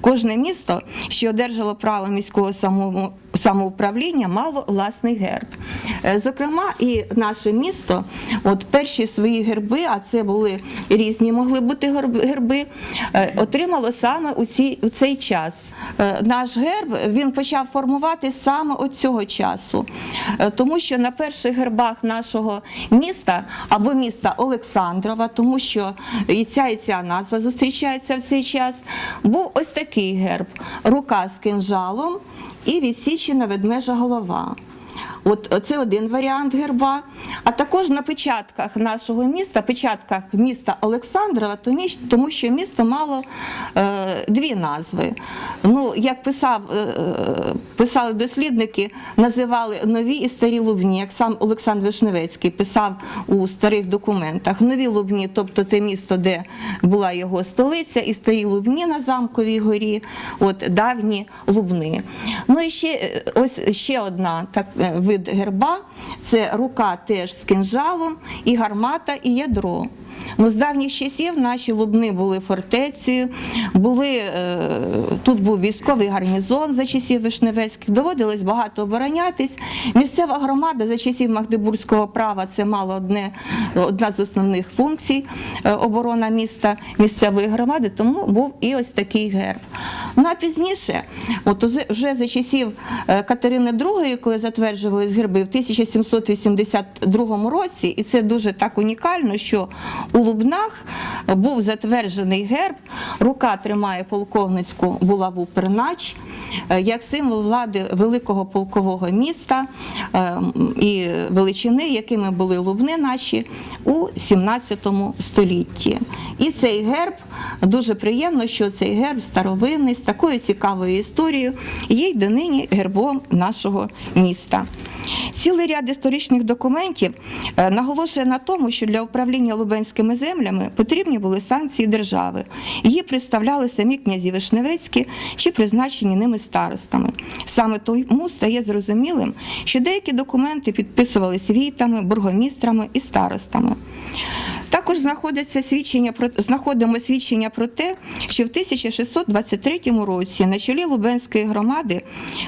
Кожне місто, що одержало право міського самому- самоуправління, мало власний герб. Е, Зокрема, і наше місто, от перші свої герби, а це були різні, могли бути герби- е, отримало саме у, ці, у цей час. Е, Наш герб він почав формувати саме от цього часу, тому що на перших гербах нашого міста або міста Олександрова, тому що і ця і ця назва зустрічається в цей час, був ось такий герб: рука з кинжалом і відсічена ведмежа голова. От це один варіант герба. А також на печатках нашого міста, печатках міста Олександрова, тому що- місто мало е, дві назви. Ну, як писав, е, е, писали дослідники, називали нові і старі Лубні, як сам Олександр Вишневецький писав у старих документах. Нові Лубні, тобто те місто, де була його столиця, і старі Лубні на замковій горі, от давні Лубни. Ну і ще е, ось ще одна так е, вид герба це рука теж з кинжалом, і гармата, і ядро. Ну, з давніх часів наші лубни були фортецею, були, е, тут був військовий гарнізон за часів Вишневецьких, доводилось багато оборонятись. Місцева громада за часів Магдебурзького права це мало одне, одна з основних функцій е, оборона міста місцевої громади, тому був і ось такий герб. Ну а пізніше, от вже за часів е, Катерини II, коли затверджувались герби в 1782 році, і це дуже так унікально, що у Лубнах був затверджений герб, рука тримає полковницьку булаву пернач, е, як символ влади великого полкового міста е, і величини, якими були лубни наші у 17 столітті. І цей герб дуже приємно, що цей герб старовинний з такою цікавою історією є й донині гербом нашого міста. Цілий ряд історичних документів е, наголошує на тому, що для управління лубенськими землями потрібні були санкції держави. Її представляли самі князі Вишневецькі чи призначені ними старостами. Саме тому стає зрозумілим, що деякі документи підписували війтами, бургомістрами і старостами. Також знаходиться свідчення про знаходимо свідчення про те, що в 1623 році на чолі Лубенської громади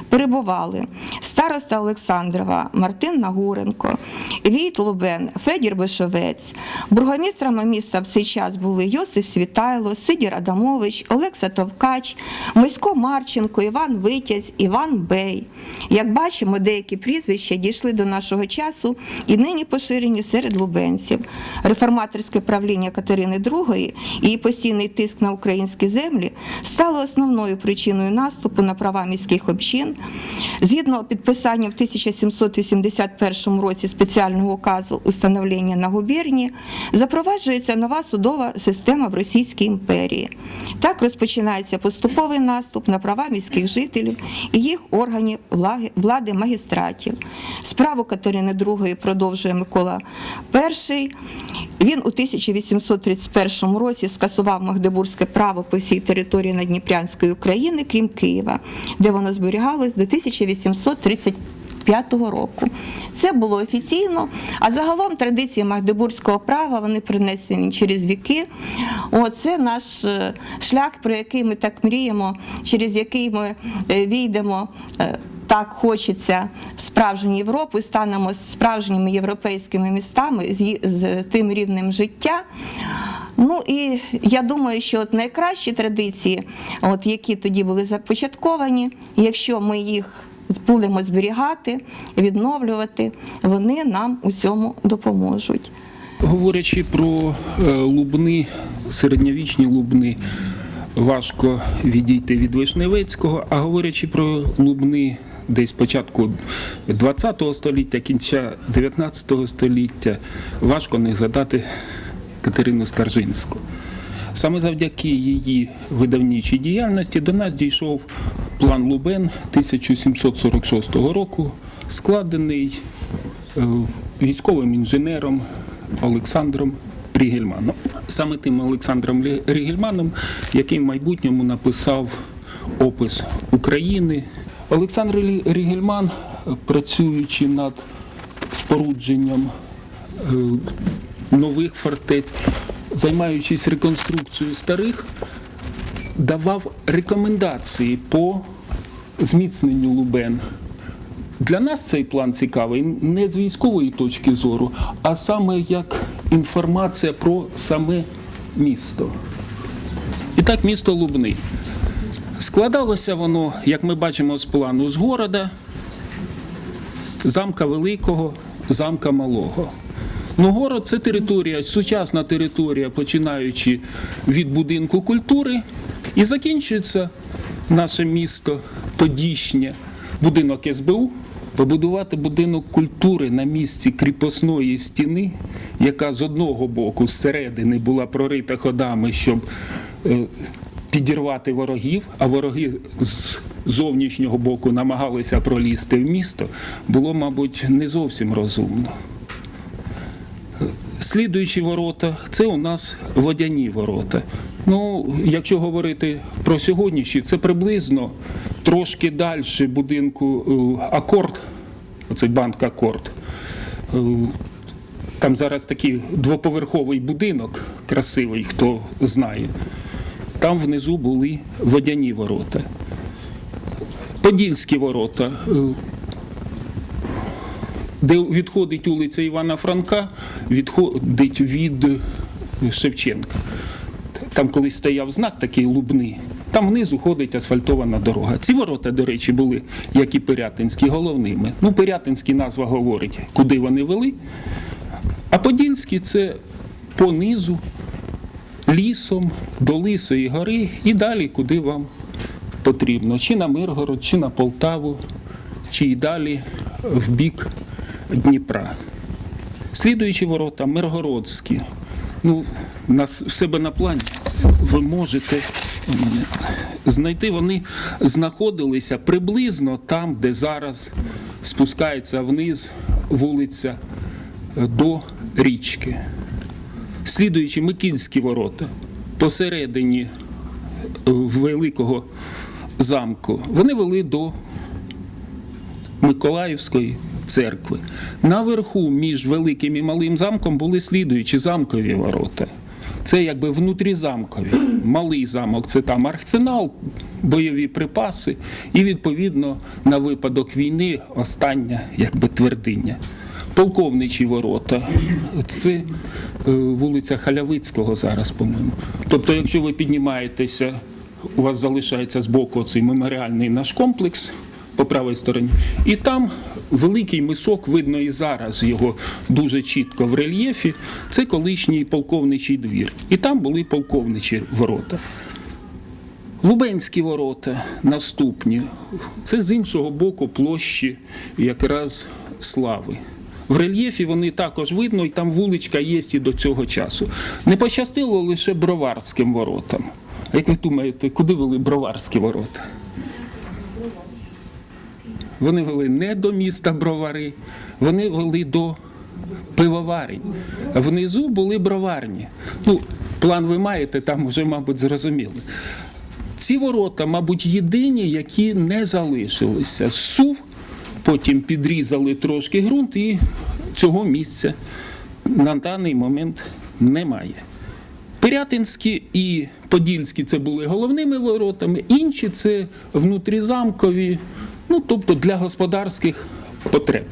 перебували староста Олександрова Мартин Нагуренко, Війт Лубен, Федір Бишовець. Бургомістрами міста в цей час були Йосиф Світайло, Сидір Адамович, Олекса Товкач, Мисько Марченко, Іван Витязь, Іван Бей. Як бачимо, деякі прізвища дійшли до нашого часу і нині поширені серед лубенців. Реформаторське правління Катерини II і постійний тиск на українські землі стало основною причиною наступу на права міських общин. Згідно підписання в 1781 році спеціального указу установлення на губернії, запроваджується нова судова система в Російській імперії. Так розпочинається поступовий наступ на права міських жителів і їх органів влади магістратів. Справу Катерини II продовжує Микола І. Він 1831 році скасував Магдебурзьке право по всій території Надніпрянської України, крім Києва, де воно зберігалось до 1835 року. Це було офіційно, а загалом традиції Магдебурзького права вони принесені через віки. Оце наш е, шлях, про який ми так мріємо, через який ми е, війдемо. Так хочеться справжню Європу станемо справжніми європейськими містами з, з тим рівнем життя. Ну і я думаю, що от найкращі традиції, от які тоді були започатковані, якщо ми їх будемо зберігати, відновлювати, вони нам у цьому допоможуть. Говорячи про е, лубни, середньовічні лубни, важко відійти від Вишневецького, а говорячи про лубни десь початку ХХ століття, кінця ХІХ століття, важко не згадати Катерину Скаржинську. Саме завдяки її видавничій діяльності до нас дійшов план Лубен 1746 року, складений е, військовим інженером Олександром Рігельманом. Саме тим Олександром Рігельманом, який в майбутньому написав опис України. Олександр Рігельман, працюючи над спорудженням е, нових фортець, займаючись реконструкцією старих, давав рекомендації по зміцненню Лубен. Для нас цей план цікавий не з військової точки зору, а саме як інформація про саме місто. І так, місто Лубни. Складалося воно, як ми бачимо з плану, з города, замка Великого, замка Малого. Ну, город це територія, сучасна територія, починаючи від будинку культури, і закінчується наше місто тодішнє, будинок СБУ. Побудувати будинок культури на місці кріпосної стіни, яка з одного боку, зсередини, була прорита ходами, щоб е, підірвати ворогів, а вороги з зовнішнього боку намагалися пролізти в місто, було, мабуть, не зовсім розумно. Слідуючі ворота це у нас водяні ворота. Ну, якщо говорити про сьогоднішні, це приблизно трошки далі будинку е, Акорд, оцей банк Акорд. Е, Там зараз такий двоповерховий будинок, красивий, хто знає. Там внизу були водяні ворота. Подільські ворота, е, де відходить вулиця Івана Франка, відходить від Шевченка. Там колись стояв знак такий лубний. Там внизу ходить асфальтована дорога. Ці ворота, до речі, були, як і Пирятинські, головними. Ну, Пирятинські назва говорить, куди вони вели. А Подільські це по низу, лісом, до Лисої гори і далі, куди вам потрібно. Чи на Миргород, чи на Полтаву, чи й далі в бік Дніпра. Слідуючі ворота Миргородські. Ну, в себе на плані ви можете знайти, вони знаходилися приблизно там, де зараз спускається вниз вулиця е, до річки. Слідуючі Микільські ворота посередині е, великого замку. Вони вели до Миколаївської церкви. Наверху між великим і малим замком були слідуючі замкові ворота. Це якби внутрізамкові. Малий замок це там арсенал, бойові припаси, і відповідно на випадок війни остання якби твердиня. Полковничі ворота. Це е, вулиця Халявицького зараз, по-моєму. Тобто, якщо ви піднімаєтеся, у вас залишається збоку цей меморіальний наш комплекс по правій стороні. І там великий мисок, видно і зараз його дуже чітко в рельєфі. Це колишній полковничий двір. І там були полковничі ворота. Лубенські ворота наступні. Це з іншого боку площі якраз слави. В рельєфі вони також видно, і там вуличка є і до цього часу. Не пощастило лише броварським воротам. Як ви думаєте, куди вели броварські ворота? Вони вели не до міста Бровари, вони вели до пивоварень. Внизу були броварні. Ну, план ви маєте, там вже, мабуть, зрозуміли. Ці ворота, мабуть, єдині, які не залишилися. Сув, потім підрізали трошки ґрунт, і цього місця на даний момент немає. Пирятинські і Подільські це були головними воротами, інші це внутрізамкові, ну тобто для господарських потреб.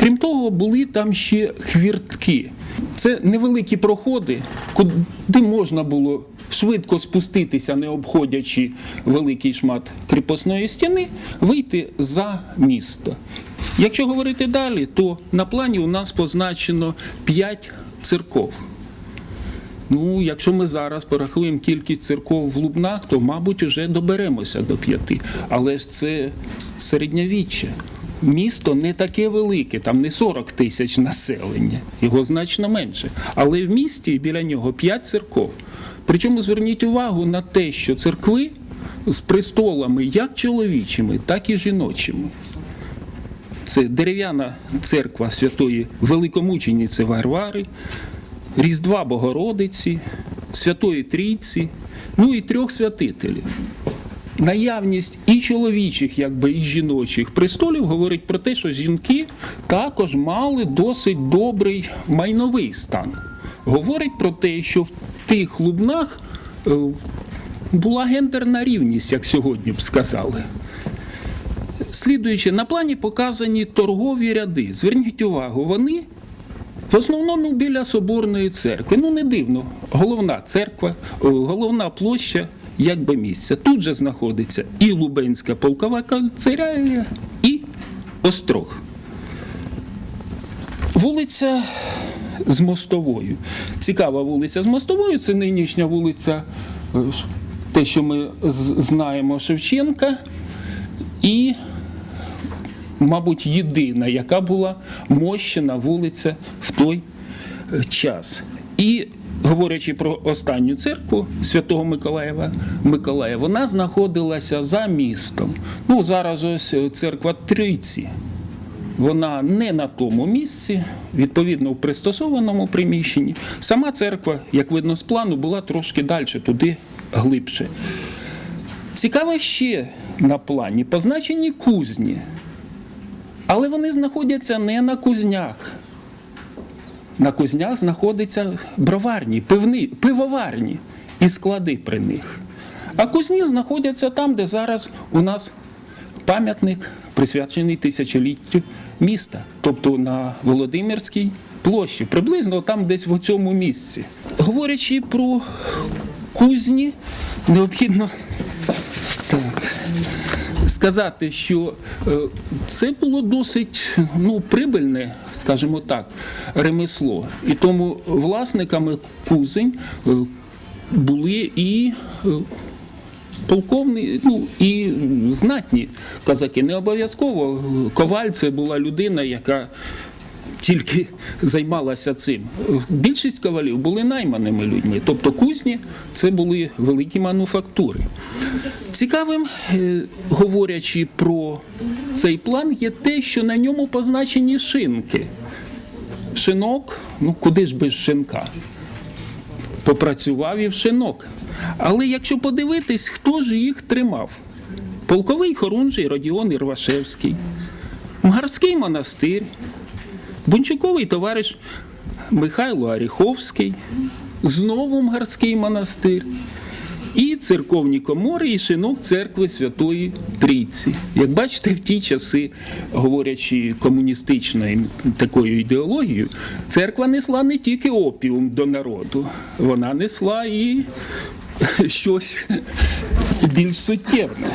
Крім того, були там ще хвіртки. Це невеликі проходи, куди можна було швидко спуститися, не обходячи великий шмат кріпосної стіни, вийти за місто. Якщо говорити далі, то на плані у нас позначено 5 церков. Ну, якщо ми зараз порахуємо кількість церков в Лубнах, то, мабуть, вже доберемося до п'яти. Але ж це середньовіччя. Місто не таке велике, там не 40 тисяч населення, його значно менше. Але в місті біля нього 5 церков. Причому зверніть увагу на те, що церкви з престолами як чоловічими, так і жіночими. Це дерев'яна церква святої Великомучениці Варвари, Різдва Богородиці, Святої Трійці, ну і трьох святителів. Наявність і чоловічих, якби і жіночих престолів говорить про те, що жінки також мали досить добрий майновий стан. Говорить про те, що в тих лубнах е, була гендерна рівність, як сьогодні б сказали. Слідуючи, на плані показані торгові ряди. Зверніть увагу, вони в основному біля Соборної церкви. Ну, не дивно, головна церква, головна площа, якби місце. Тут же знаходиться і Лубенська полкова канцелярія, і Острог. Вулиця з мостовою. Цікава вулиця з мостовою. Це нинішня вулиця, те, що ми знаємо Шевченка, і, мабуть, єдина, яка була мощена вулиця в той е, час. І говорячи про останню церкву Святого Миколаєва, Миколая, вона знаходилася за містом. Ну, зараз ось е, церква Трійці вона не на тому місці, відповідно в пристосованому приміщенні. Сама церква, як видно з плану, була трошки далі, туди глибше. Цікаво ще на плані позначені кузні, але вони знаходяться не на кузнях. На кузнях знаходяться броварні, пивни, пивоварні і склади при них. А кузні знаходяться там, де зараз у нас пам'ятник присвячений тисячоліттю міста, тобто на Володимирській площі, приблизно там десь в цьому місці. Говорячи про кузні, необхідно так, сказати, що е, це було досить ну, прибильне, скажімо так, ремесло. І тому власниками кузень е, були і полковні, ну і знатні козаки. Не обов'язково коваль це була людина, яка тільки займалася цим. Більшість ковалів були найманими людьми, тобто кузні це були великі мануфактури. Цікавим, е, говорячи про цей план, є те, що на ньому позначені шинки. Шинок, ну куди ж без шинка? попрацював і в шинок. Але якщо подивитись, хто ж їх тримав? Полковий хорунжий Родіон Ірвашевський, Мгарський монастир, Бунчуковий товариш Михайло Оріховський, знову Мгарський монастир. І церковні комори, і шинок церкви Святої Трійці. Як бачите, в ті часи, говорячи комуністичною такою ідеологією, церква несла не тільки опіум до народу, вона несла і щось більш суттєвне.